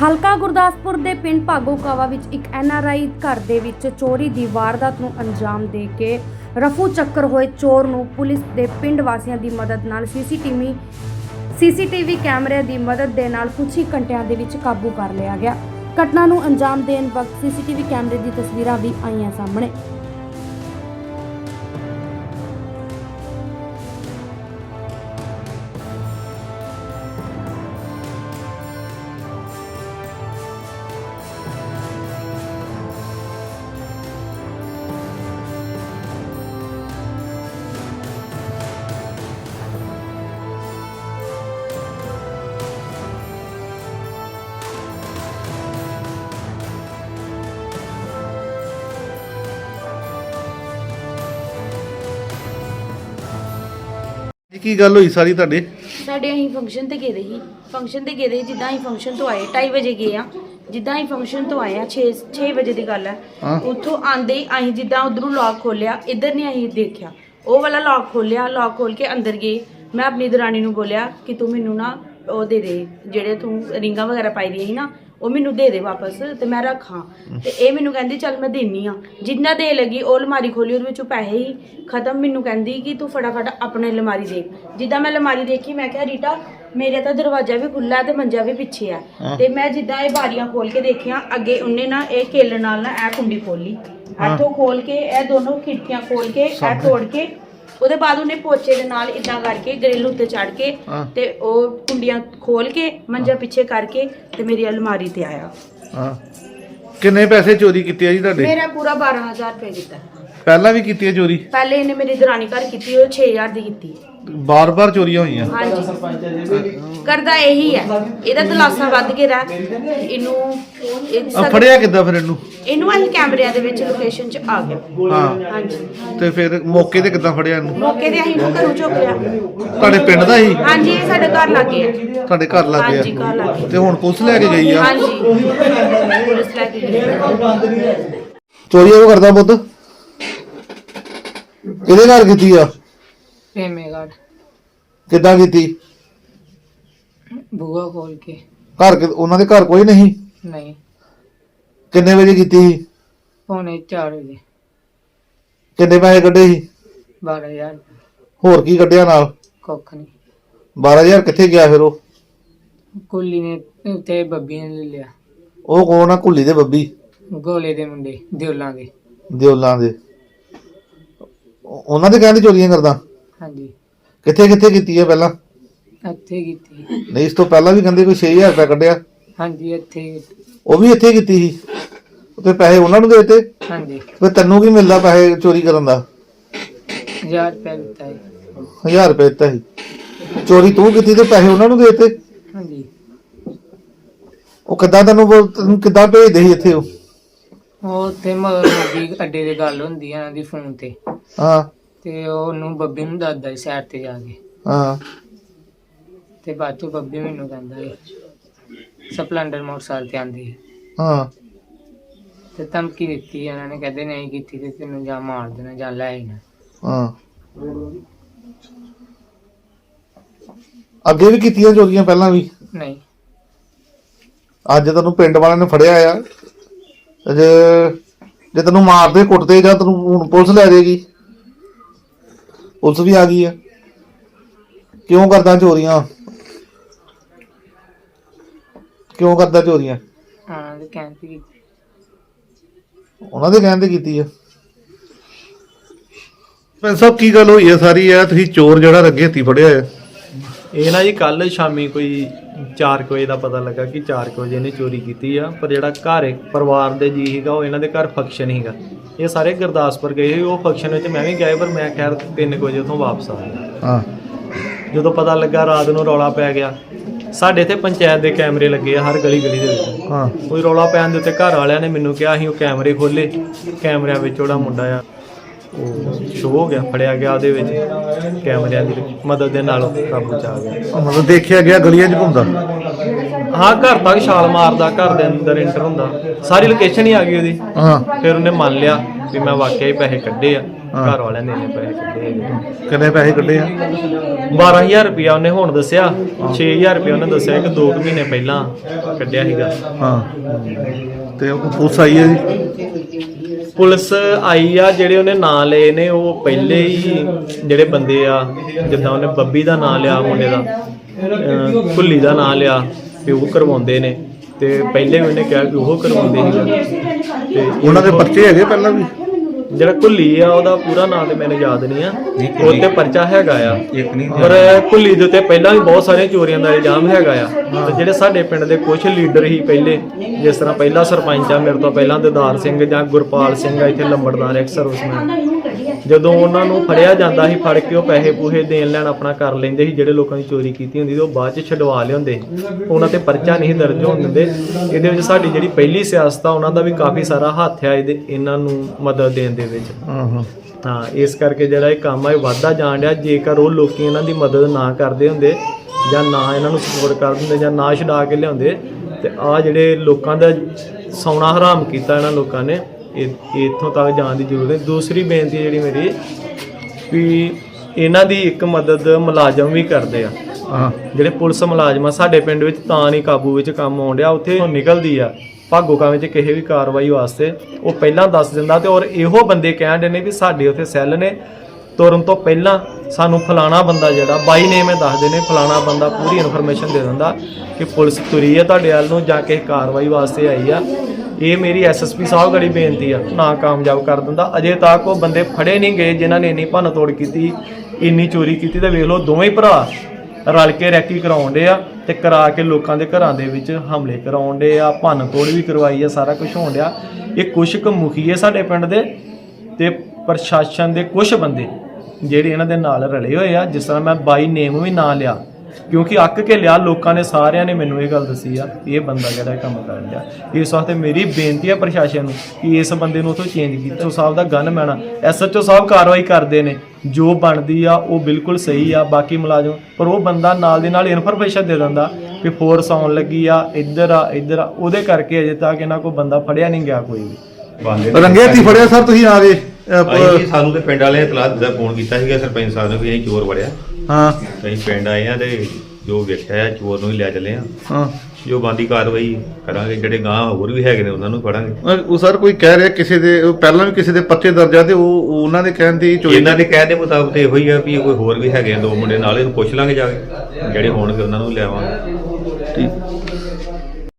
ਹਲਕਾ ਗੁਰਦਾਸਪੁਰ ਦੇ ਪਿੰਡ ਭਾਗੋਕਾਵਾ ਵਿੱਚ ਇੱਕ ਐਨਆਰਆਈ ਘਰ ਦੇ ਵਿੱਚ ਚੋਰੀ ਦੀ ਵਾਰਦਾਤ ਨੂੰ ਅੰਜਾਮ ਦੇ ਕੇ ਰਫੂ ਚੱਕਰ ਹੋਏ ਚੋਰ ਨੂੰ ਪੁਲਿਸ ਦੇ ਪਿੰਡ ਵਾਸੀਆਂ ਦੀ ਮਦਦ ਨਾਲ ਸੀਸੀਟੀਵੀ ਸੀਸੀਟੀਵੀ ਕੈਮਰੇ ਦੀ ਮਦਦ ਦੇ ਨਾਲ ਕੁਝ ਹੀ ਘੰਟਿਆਂ ਦੇ ਵਿੱਚ ਕਾਬੂ ਕਰ ਲਿਆ ਗਿਆ। ਘਟਨਾ ਨੂੰ ਅੰਜਾਮ ਦੇਣ ਵਕਤ ਸੀਸੀਟੀਵੀ ਕੈਮਰੇ ਦੀ ਤਸਵੀਰਾਂ ਵੀ ਆਈਆਂ ਸਾਹਮਣੇ। ਕੀ ਗੱਲ ਹੋਈ ਸਾਰੀ ਤੁਹਾਡੇ? ਸਾਡੇ ਅਸੀਂ ਫੰਕਸ਼ਨ ਤੇ ਗਏ ਦੇ ਸੀ। ਫੰਕਸ਼ਨ ਤੇ ਗਏ ਦੇ ਸੀ, ਜਿੱਦਾਂ ਅਸੀਂ ਫੰਕਸ਼ਨ ਤੋਂ ਆਏ 2:30 ਵਜੇ ਗਏ ਆ। ਜਿੱਦਾਂ ਅਸੀਂ ਫੰਕਸ਼ਨ ਤੋਂ ਆਏ ਆ 6 6 ਵਜੇ ਦੀ ਗੱਲ ਹੈ। ਹਾਂ। ਉੱਥੋਂ ਆਂਦੇ ਹੀ ਅਸੀਂ ਜਿੱਦਾਂ ਉਧਰੋਂ ਲੌਕ ਖੋਲਿਆ ਇੱਧਰ ਨਹੀਂ ਅਸੀਂ ਦੇਖਿਆ। ਉਹ ਵਾਲਾ ਲੌਕ ਖੋਲਿਆ ਲੌਕ ਖੋਲ ਕੇ ਅੰਦਰ ਗਏ। ਮੈਂ ਆਪਣੀ ਦਰਾਣੀ ਨੂੰ ਬੋਲਿਆ ਕਿ ਤੂੰ ਮੈਨੂੰ ਨਾ ਉਹ ਦੇ ਦੇ ਜਿਹੜੇ ਤੂੰ ਰਿੰਗਾਂ ਵਗੈਰਾ ਪਾਈ ਦੀਆਂ ਸੀ ਨਾ ਉਹ ਮੈਨੂੰ ਦੇ ਦੇ ਵਾਪਸ ਤੇ ਮੈਂ ਰੱਖਾਂ ਤੇ ਇਹ ਮੈਨੂੰ ਕਹਿੰਦੀ ਚੱਲ ਮੈਂ ਦੇਨੀ ਆ ਜਿੰਨਾ ਦੇ ਲੱਗੀ ਉਹ ਅਲਮਾਰੀ ਖੋਲੀ ਉਹਦੇ ਵਿੱਚੋਂ ਪੈਸੇ ਹੀ ਖਤਮ ਮੈਨੂੰ ਕਹਿੰਦੀ ਕਿ ਤੂੰ ਫਟਾਫਟ ਆਪਣੇ ਅਲਮਾਰੀ ਦੇਖ ਜਿੱਦਾਂ ਮੈਂ ਅਲਮਾਰੀ ਦੇਖੀ ਮੈਂ ਕਿਹਾ ਰੀਟਾ ਮੇਰੇ ਤਾਂ ਦਰਵਾਜ਼ਾ ਵੀ ਖੁੱਲਾ ਤੇ ਮੰਜਾ ਵੀ ਪਿੱਛੇ ਆ। ਤੇ ਮੈਂ ਜਿੱਦਾਂ ਇਹ ਬਾਰੀਆਂ ਖੋਲ ਕੇ ਦੇਖਿਆ ਅੱਗੇ ਉਹਨੇ ਨਾ ਇਹ ਕੇਲ ਨਾਲ ਨਾ ਇਹ ਕੁੰਡੀ ਖੋਲੀ ਹਾਂ। ਇੱਥੋਂ ਖੋਲ ਕੇ ਇਹ ਦੋਨੋਂ ਖਿੜਕੀਆਂ ਖੋਲ ਕੇ ਇਹ। ਤੋੜ ਕੇ ਉਹਦੇ ਬਾਅਦ ਉਹਨੇ ਪੋਚੇ ਦੇ ਨਾਲ ਇਦਾਂ ਕਰਕੇ ਗ੍ਰਿਲ ਉੱਤੇ ਚੜ ਕੇ ਹਾਂ। ਤੇ ਉਹ ਕੁੰਡੀਆਂ ਖੋਲ ਕੇ ਮੰਜਾ ਪਿੱਛੇ ਕਰਕੇ ਤੇ ਮੇਰੀ ਅਲਮਾਰੀ ਤੇ ਆਇਆ। ਹਾਂ। ਕਿੰਨੇ ਪੈਸੇ ਚੋਰੀ ਕੀਤੇ ਆ ਜੀ ਤੁਹਾਡੇ? ਮੇਰਾ ਪੂਰਾ 12000 ਰੁਪਏ ਦਿੱਤਾ ਪਹਿਲਾਂ ਵੀ ਕੀਤੀ ਹੈ ਚੋਰੀ? ਪਹਿਲੇ ਇਹਨੇ ਮੇਰੀ ਦਰਾਣੀ ਘਰ ਕੀਤੀ ਉਹ 6000 ਦੀ ਕੀਤੀ। ਬਾਰ-ਬਾਰ ਚੋਰੀਆਂ ਹੋਈਆਂ। ਹਾਂਜੀ। ਕਰਦਾ ਇਹੀ ਹੈ। ਇਹਦਾ ਦਲਾਸਾ ਵੱਧ ਕੇ ਰਹਿ। ਇਹਨੂੰ ਇਹ ਆ ਫੜਿਆ ਕਿੱਦਾਂ ਫਿਰ ਇਹਨੂੰ? ਇਹਨੂੰ ਅਸੀਂ ਕੈਮਰਿਆਂ ਦੇ ਵਿੱਚ ਲੋਕੇਸ਼ਨ 'ਚ ਆ ਗਿਆ ਹਾਂ। ਹਾਂਜੀ। ਤੇ ਫਿਰ ਮੌਕੇ ਤੇ ਕਿੱਦਾਂ ਫੜਿਆ ਇਹਨੂੰ? ਮੌਕੇ ਤੇ ਅਸੀਂ ਇਹਨੂੰ ਘਰੋਂ ਚੁੱਕ ਲਿਆ। ਤੁਹਾਡੇ ਪਿੰਡ ਦਾ ਹੀ? ਹਾਂਜੀ ਇਹ ਸਾਡੇ ਘਰ ਲੱਗੇ ਆ। ਤੁਹਾਡੇ ਘਰ ਲੱਗ ਹਾਂਜੀ ਗਿਆ ਘਰ ਲੱਗੇ ਤੇ ਹੁਣ ਪੁਲਿਸ ਲੈ ਕੇ ਗਈ ਆ? ਹਾਂਜੀ। ਪੁਲਿਸ ਲੈ ਕੇ ਗਈ ਚੋਰੀ ਉਹ ਕਰਦਾ ਪੁੱਤ? ਕਿਹਦੇ ਘਰ ਕੀਤੀ ਆ? ਕਿੱਦਾਂ ਕੀਤੀ? ਬੂਆ ਖੋਲ ਕੇ। ਘਰ ਕਿ- ਉਹਨਾਂ ਦੇ ਘਰ ਕੋਈ ਨਹੀਂ? ਨਹੀਂ। ਕਿੰਨੇ ਵਜੇ ਕੀਤੀ ਸੀ? ਪੌਣੇ 4 ਵਜੇ। ਕਿੰਨੇ ਪੈਸੇ ਕੱਢੇ ਸੀ? 12000 ਹੋਰ ਕੀ ਕੱਢਿਆ ਨਾਲ? ਕੁੱਖ ਨਹੀਂ। 12000 ਕਿੱਥੇ ਗਿਆ ਫਿਰ ਉਹ? ਕੁੱਲੀ ਨੇ ਉੱਤੇ ਬੱਬੀ ਨੇ ਲੈ ਲਿਆ। ਉਹ ਕੌਣ ਆ? ਕੁੱਲੀ ਦੇ ਬੱਬੀ? ਗੋਲੇ ਦੇ ਮੁੰਡੇ ਦਿਉਲਾਂ ਦੇ। ਦਿਓਲਾਂ ਦੇ। ਉਹ- ਉਹਨਾਂ ਦੇ ਕਹਿੰਦੇ ਚੋਰੀਆਂ ਕਰਦਾ? ਹਾਂਜੀ। ਕਿੱਥੇ ਕਿੱਥੇ ਕੀਤੀ ਹੈ ਪਹਿਲਾਂ? ਇੱਥੇ ਕੀਤੀ। ਨਹੀਂ ਇਸ ਤੋਂ ਪਹਿਲਾਂ ਵੀ ਕਹਿੰਦੇ ਕੋਈ 6000 ਰੁਪਏ ਕੱਢਿਆ? ਹਾਂਜੀ ਇੱਥੇ। ਉਹ ਵੀ ਇੱਥੇ ਕੀਤੀ ਸੀ? ਤੇ ਪੈਸੇ ਉਹਨਾਂ ਨੂੰ ਦੇਤੇ? ਹਾਂਜੀ। ਫਿਰ ਤੈਨੂੰ ਕੀ ਮਿਲਦਾ ਪੈਸੇ ਚੋਰੀ ਕਰਨ ਦਾ? 1000 ਰੁਪਏ ਦਿੱਤਾ ਹੈ 1000 ਰੁਪਏ ਦਿੱਤਾ ਸੀ। ਚੋਰੀ ਤੂੰ ਕੀਤੀ ਤੇ ਪੈਸੇ ਉਹਨਾਂ ਨੂੰ ਦੇਤੇ? ਹਾਂਜੀ। ਉਹ ਕਿੱਦਾਂ ਤੈਨੂੰ ਬੋਲ- ਤੈਨੂੰ ਕਿੱਦਾਂ ਭੇਜਦੇ ਸੀ ਇੱਥੇ ਉਹ? ਉਹ ਉੱਥੇ ਮੋਦੀ ਅੱਡੇ ਦੇ ਗੱਲ ਹੁੰਦੀ ਆ ਇਹਨਾਂ ਦੀ ਫੋਨ ਤੇ। ਹਾਂ। ਤੇ ਉਹ ਉਹਨੂੰ ਬੱਬੀ ਨੂੰ ਦੱਸਦਾ ਸੀ ਸਾਈਡ ਤੇ ਜਾ ਕੇ। ਹਾਂ। ਤੇ ਬਾਅਦ ਚੋਂ ਬੱਬੀ ਮੈਨੂੰ ਕਹਿੰਦਾ ਸੀ ਸਪਲੈਂਡਰ ਮੋਟਰਸਾਈਕਲ ਤੇ ਆਂਦੀ ਹੈ। ਹਾਂ ਤੇ ਧਮਕੀ ਦਿੱਤੀ ਇਹਨਾਂ ਨੇ ਕਹਿੰਦੇ ਨਹੀਂ ਕੀਤੀ ਤੇ ਤੈਨੂੰ ਜਾਂ ਮਾਰ ਦੇਣਾ ਜਾਂ ਲੈ ਆਣਾ ਹਾਂ। ਅੱਗੇ ਵੀ ਕੀਤੀਆਂ ਚੋਰੀਆਂ ਪਹਿਲਾਂ ਵੀ? ਨਹੀਂ। ਅੱਜ ਤੈਨੂੰ ਪਿੰਡ ਵਾਲਿਆਂ ਨੇ ਫੜਿਆ ਆ। ਜੇ ਜੇ ਤੈਨੂੰ ਮਾਰਦੇ ਕੁੱਟਦੇ ਜਾਂ ਤੈਨੂੰ ਹੁਣ ਪੁਲਿਸ ਲੈ ਜਾਏਗੀ। ਪੁਲਿਸ ਵੀ ਆ ਗਈ ਆ। ਕਿਉਂ ਕਰਦਾ ਚੋਰੀਆਂ? ਕਿਉਂ ਕਰਦਾ ਚੋਰੀਆਂ? ਹਾਂ ਤੇ ਕਹਿੰਦੀ ਉਹਨਾਂ ਦੇ ਕਹਿਣ ਤੇ ਕੀਤੀ ਆ। ਪੈਨ ਸਾਹਿਬ ਕੀ ਗੱਲ ਹੋਈ ਆ ਸਾਰੀ? ਆ ਤੁਸੀਂ ਚੋਰ ਜਿਹੜਾ ਰੱਗੇ ਹੱਥੀ ਫੜਿਆ ਆ। ਇਹ ਨਾ ਜੀ ਕੱਲ ਸ਼ਾਮੀ ਕੋਈ 4 ਵਜੇ ਦਾ ਪਤਾ ਲੱਗਾ ਕਿ 4 ਵਜੇ ਇਹਨੇ ਚੋਰੀ ਕੀਤੀ ਆ ਪਰ ਜਿਹੜਾ ਘਰ ਇੱਕ ਪਰਿਵਾਰ ਦੇ ਜੀ ਸੀਗਾ ਉਹ ਇਹਨਾਂ ਦੇ ਘਰ ਫੰਕਸ਼ਨ ਸੀਗਾ। ਇਹ ਸਾਰੇ ਗੁਰਦਾਸਪੁਰ ਗਏ ਸੀ ਉਹ ਫੰਕਸ਼ਨ ਵਿੱਚ ਮੈਂ ਵੀ ਗਿਆ ਪਰ ਮੈਂ ਖੈਰ 3 ਵਜੇ ਉੱਥੋਂ ਵਾਪਸ ਆ ਗਿਆ। ਹਾਂ। ਜਦੋਂ ਪਤਾ ਲੱਗਾ ਰਾਤ ਨੂੰ ਰੌਲਾ ਪੈ ਗਿਆ ਸਾਡੇ ਇੱਥੇ ਪੰਚਾਇਤ ਦੇ ਕੈਮਰੇ ਲੱਗੇ ਆ ਹਰ ਗਲੀ ਗਲੀ ਦੇ ਵਿੱਚ। ਹਾਂ। ਕੋਈ ਰੌਲਾ ਪੈਣ ਦੇ ਉੱਤੇ ਘਰ ਵਾਲਿਆਂ ਨੇ ਮੈਨੂੰ ਕਿਹਾ ਅਸੀਂ ਉਹ ਕੈਮਰੇ ਖੋਲੇ ਕੈਮਰਿਆਂ ਵਿੱਚ ਉਹਦਾ ਮੁੰਡਾ ਆ ਉਹ ਸ਼ੋ ਹੋ ਗਿਆ ਫੜਿਆ ਗਿਆ ਉਹਦੇ ਵਿੱਚ ਕੈਮਰਿਆਂ ਦੀ ਮਦਦ ਦੇ ਨਾਲ ਕਾਬੂ ਚ ਆ ਗਿਆ। ਮਤਲਬ ਦੇਖਿਆ ਗਿਆ ਗਲੀਆਂ 'ਚ ਘੁੰਮਦਾ? ਹਾਂ ਘਰ ਤੱਕ ਛਾਲ ਮਾਰਦਾ ਘਰ ਦੇ ਅੰਦਰ ਇੰਟਰ ਹੁੰਦਾ। ਸਾਰੀ ਲੋਕੇਸ਼ਨ ਹੀ ਆ ਗਈ ਉਹਦੀ। ਹਾਂ। ਫਿਰ ਉਹਨੇ ਮੰਨ ਲਿਆ ਵੀ ਮੈਂ ਵਾਕਿਆ ਹੀ ਪੈਸੇ ਕੱਢੇ ਆ। ਹਾਂ। ਘਰ ਵਾਲਿਆਂ ਨੇ ਇੰਨੇ ਪੈਸੇ ਕੱਢੇ ਹੈਗੇ। ਕਿੰਨੇ ਪੈਸੇ ਕੱਢੇ ਆ? 12000 ਰੁਪਇਆ ਉਹਨੇ ਹੁਣ ਦੱਸਿਆ। 6000 ਰੁਪਇਆ ਉਹਨੇ ਦੱਸਿਆ ਕਿ 2 ਮਹੀਨੇ ਪਹਿਲਾਂ ਕੱਢਿਆ ਸੀਗਾ। ਹਾਂ। ਤੇ ਉਹ ਪੁਲਿਸ ਆਈ ਹੈ ਜੀ? ਪੁਲਿਸ ਆਈ ਆ ਜਿਹੜੇ ਉਹਨੇ ਨਾਂ ਲਏ ਨੇ ਉਹ ਪਹਿਲੇ ਹੀ ਜਿਹੜੇ ਬੰਦੇ ਆ ਜਿੱਦਾਂ ਉਹਨੇ ਬੱਬੀ ਦਾ ਨਾਂ ਲਿਆ ਮੁੰਡੇ ਦਾ ਅਹ ਭੁੱਲੀ ਦਾ ਨਾਂ ਲਿਆ। ਤੇ ਉਹ ਕਰਵਾਉਂਦੇ ਨੇ ਤੇ ਪਹਿਲੇ ਵੀ ਉਹਨੇ ਕਿਹਾ ਕਿ ਉਹ ਕਰਵਾਉਂਦੇ ਸੀਗੇ। ਤੇ ਉਹਨਾਂ ਦੇ ਬੱਚੇ ਹੈਗੇ ਪਹਿਲਾਂ ਵੀ? ਜਿਹੜਾ ਕੁੱਲੀ ਆ ਉਹਦਾ ਪੂਰਾ ਨਾਮ ਤੇ ਮੈਨੂੰ ਯਾਦ ਨਹੀਂ ਆ। ਉਹ ਤੇ ਪਰਚਾ ਹੈਗਾ ਆ। ਇੱਕ ਨਹੀਂ ਪਰ ਕੁੱਲੀ ਦੇ ਉੱਤੇ ਪਹਿਲਾਂ ਵੀ ਬਹੁਤ ਸਾਰੀਆਂ ਚੋਰੀਆਂ ਦਾ ਇਲਜ਼ਾਮ ਹੈਗਾ ਆ। ਤੇ ਜਿਹੜੇ ਸਾਡੇ ਪਿੰਡ ਦੇ ਕੁਝ ਲੀਡਰ ਹੀ ਪਹਿਲੇ ਜਿਸ ਤਰ੍ਹਾਂ ਪਹਿਲਾ ਸਰਪੰਚ ਆ ਮੇਰੇ ਤੋਂ ਪਹਿਲਾਂ ਦਿਦਾਰ ਸਿੰਘ ਜਾਂ ਗੁਰਪਾਲ ਸਿੰਘ ਆ ਇੱਥੇ ਲੰਬੜਦਾਰ ਐਕਸਰ ਸਰਵਿਸਮੈਨ ਜਦੋਂ ਉਹਨਾਂ ਨੂੰ ਫੜਿਆ ਜਾਂਦਾ ਸੀ ਫੜ ਕੇ ਉਹ ਪੈਸੇ ਪੂਹੇ ਦੇਣ ਲੈਣ ਆਪਣਾ ਕਰ ਲੈਂਦੇ ਸੀ ਜਿਹੜੇ ਲੋਕਾਂ ਦੀ ਚੋਰੀ ਕੀਤੀ ਹੁੰਦੀ ਸੀ ਉਹ ਬਾਅਦ ਚ ਛਡਵਾ ਲਿਆਉਂਦੇ ਉਹਨਾਂ ਤੇ ਪਰਚਾ ਨਹੀਂ ਦਰਜ ਹੋਣ ਦਿੰਦੇ। ਇਹਦੇ ਵਿੱਚ ਸਾਡੀ ਜਿਹੜੀ ਪਹਿਲੀ ਸਿਆਸਤ ਆ ਉਹਨਾਂ ਦਾ ਵੀ ਕਾਫੀ ਸਾਰਾ ਹੱਥ ਆ ਇਹਦੇ ਇਹਨਾਂ ਨੂੰ ਮਦਦ ਦੇਣ ਦੇ ਵਿੱਚ। ਹਾਂ ਇਸ ਕਰਕੇ ਜਿਹੜਾ ਇਹ ਕੰਮ ਆ ਇਹ ਵੱਧਦਾ ਜਾਣ ਡਿਆ। ਜੇਕਰ ਉਹ ਲੋਕੀ ਇਹਨਾਂ ਦੀ ਮਦਦ ਨਾ ਕਰਦੇ ਹੁੰਦੇ ਜਾਂ ਨਾ ਇਹਨਾਂ ਨੂੰ ਸਪੋਰਟ ਕਰਦੇ ਹੁੰਦੇ ਜਾਂ ਨਾ ਛਡਾ ਕੇ ਲਿਆਉਂਦੇ ਤੇ ਆ ਜਿਹੜੇ ਲੋਕਾਂ ਦਾ ਸੌਣਾ ਹਰਾਮ ਕੀਤਾ ਇਹਨਾਂ ਲੋਕਾਂ ਨੇ ਇੱਥੋਂ ਤੱਕ ਜਾਣ ਦੀ ਜ਼ਰੂਰਤ ਹੈ। ਦੂਸਰੀ ਬੇਨਤੀ ਜਿਹੜੀ ਮੇਰੀ ਵੀ ਇਹਨਾਂ ਦੀ ਇੱਕ ਮਦਦ ਮੁਲਾਜ਼ਮ ਵੀ ਕਰਦੇ ਆ। ਹਾਂ। ਜਿਹੜੇ ਪੁਲਿਸ ਮੁਲਾਜ਼ਮ ਆ ਸਾਡੇ ਪਿੰਡ ਵਿੱਚ ਤਾਂ ਨਹੀਂ ਕਾਬੂ ਵਿੱਚ ਕੰਮ ਆਉਣ ਡਿਆ। ਉੱਥੇ ਉਹ ਨਿਕਲਦੀ ਆ। ਭਾਗੋਕਾਂ ਵਿੱਚ ਕਿਸੇ ਵੀ ਕਾਰਵਾਈ ਵਾਸਤੇ ਉਹ ਪਹਿਲਾਂ ਦੱਸ ਦਿੰਦਾ ਤੇ ਔਰ ਇਹੋ ਬੰਦੇ ਕਹਿੰਦੇ ਨੇ ਵੀ ਸਾਡੇ ਉੱਥੇ ਸੈੱਲ ਨੇ। ਤੁਰਨ ਤੋਂ ਪਹਿਲਾਂ ਸਾਨੂੰ ਫਲਾਣਾ ਬੰਦਾ ਜਿਹੜਾ ਬਾਈ ਨੇਮ ਇਹ ਦੱਸਦੇ ਨੇ ਫਲਾਣਾ ਬੰਦਾ ਪੂਰੀ ਇਨਫੋਰਮੇਸ਼ਨ ਦੇ ਦਿੰਦਾ ਕਿ ਪੁਲਿਸ ਤੁਰੀ ਹੈ ਤੁਹਾਡੇ ਵੱਲ ਨੂੰ ਜਾਂ ਕਿਸੇ ਕਾਰਵਾਈ ਵਾਸਤੇ ਆਈ ਆ। ਇਹ ਮੇਰੀ ਐਸਐਸਪੀ ਸਾਹਿਬ ਗੜੀ ਬੇਨਤੀ ਆ, ਨਾ ਕਾਮਯਾਬ ਕਰ ਦਿੰਦਾ। ਅਜੇ ਤੱਕ ਉਹ ਬੰਦੇ ਫੜੇ ਨਹੀਂ ਗਏ ਜਿਨ੍ਹਾਂ ਨੇ ਇੰਨੀ ਭੰਨ ਤੋੜ ਕੀਤੀ, ਇੰਨੀ ਚੋਰੀ ਕੀਤੀ ਤੇ ਵੇਖ ਲਓ ਦੋਵੇਂ ਭਰਾ ਰਲ ਕੇ ਰੈਕੀ ਕਰਾਉਣ ਡੇ ਆ ਤੇ ਕਰਾ ਕੇ ਲੋਕਾਂ ਦੇ ਘਰਾਂ ਦੇ ਵਿੱਚ ਹਮਲੇ ਕਰਾਉਣ ਡੇ ਆ ਭੰਨ ਤੋੜ ਵੀ ਕਰਵਾਈ ਆ, ਸਾਰਾ ਕੁਝ ਹੋਣ ਡਿਆ। ਇਹ ਕੁਛ ਕੁ ਮੁਖੀਏ ਸਾਡੇ ਪਿੰਡ ਦੇ ਤੇ ਪ੍ਰਸ਼ਾਸਨ ਦੇ ਕੁਝ ਬੰਦੇ ਜਿਹੜੇ ਇਹਨਾਂ ਦੇ ਨਾਲ ਰਲੇ ਹੋਏ ਆ, ਜਿਸ ਤਰ੍ਹਾਂ ਮੈਂ ਬਾਈ ਨੇਮ ਵੀ ਨਾਂ ਲਿਆ। ਕਿਉਂਕਿ ਅੱਕ ਕੇ ਲਿਆ ਲੋਕਾਂ ਨੇ ਸਾਰਿਆਂ ਨੇ ਮੈਨੂੰ ਇਹ ਗੱਲ ਦੱਸੀ ਆ ਇਹ ਬੰਦਾ ਜਿਹੜਾ ਇਹ ਕੰਮ ਕਰਨ ਡਿਆ। ਇਸ ਵਾਸਤੇ ਮੇਰੀ ਬੇਨਤੀ ਹੈ ਪ੍ਰਸ਼ਾਸਨ ਨੂੰ ਕਿ ਇਸ ਬੰਦੇ ਨੂੰ ਉਥੋਂ ਚੇਂਜ ਕੀਤਾ। ਸਾਹਿਬ ਦਾ ਗਨ ਮੈਣਾ ਐਸਐਚਓ ਸਾਹਿਬ ਕਾਰਵਾਈ ਕਰਦੇ ਨੇ ਜੋ ਬਣਦੀ ਆ ਉਹ ਬਿਲਕੁਲ ਸਹੀ ਆ ਬਾਕੀ ਮੁਲਾਜ਼ਮ ਪਰ ਉਹ ਬੰਦਾ ਨਾਲ ਦੇ ਨਾਲ ਇਨਫੋਰਮੇਸ਼ਨ ਦੇ ਦਿੰਦਾ ਕਿ ਫੋਰਸ ਆਉਣ ਲੱਗੀ ਆ ਇੱਧਰ ਆ ਇੱਧਰ ਆ ਉਹਦੇ ਕਰਕੇ ਅਜੇ ਤੱਕ ਇਹਨਾਂ ਕੋਈ ਬੰਦਾ ਫੜਿਆ ਨਹੀਂ ਗਿਆ ਕੋਈ ਵੀ। ਰੰਗੇ ਹੱਥੀ ਫੜਿਆ ਸਰ ਤੁਸੀਂ ਆ ਗਏ ਅਸੀਂ ਸਾਨੂੰ ਤੇ ਪਿੰਡ ਵਾਲੇ ਇਤਲਾਹ ਦਿੱਤਾ ਫੋਨ ਕੀਤਾ ਸੀਗਾ ਸਰਪੰਚ ਸਾਹਿਬ ਨੇ ਵੀ ਅਸੀਂ ਚੋਰ ਵੜਿਆ ਹਾਂ। ਅਸੀਂ ਪਿੰਡ ਆਏ ਆ ਤੇ ਜੋ ਵੇਖਿਆ ਆ ਚੋਰ ਨੂੰ ਹੀ ਲੈ ਚੱਲੇ ਆ ਹਾਂ। ਜੋ ਬੰਦੀ ਕਾਰਵਾਈ ਕਰਾਂਗੇ ਜਿਹੜੇ ਗਾਂ ਹੋਰ ਵੀ ਹੈਗੇ ਨੇ ਉਹਨਾਂ ਨੂੰ ਫੜਾਂਗੇ। ਉਹ ਸਰ ਕੋਈ ਕਹਿ ਰਿਹਾ ਕਿਸੇ ਦੇ ਉਹ ਪਹਿਲਾਂ ਵੀ ਕਿਸੇ ਦੇ ਪਰਚੇ ਦਰਜ ਤੇ ਉਹ ਉਹ ਉਹਨਾਂ ਦੇ ਕਹਿਣ ਤੇ ਹੀ ਚੋਰੀ ਇਹਨਾਂ ਦੇ ਕਹਿ ਦੇ ਮੁਤਾਬਕ ਤੇ ਇਹੋ ਹੀ ਆ ਵੀ ਕੋਈ ਹੋਰ ਵੀ ਹੈਗੇ ਆ ਦੋ ਮੁੰਡੇ ਨਾਲ ਇਹਨੂੰ ਪੁੱਛ ਲਾਂਗੇ ਜਾ ਕੇ। ਜਿਹੜੇ ਹੋਣਗੇ ਉਹਨਾਂ ਨੂੰ ਲਿਆਵਾਂਗੇ ਠੀਕ।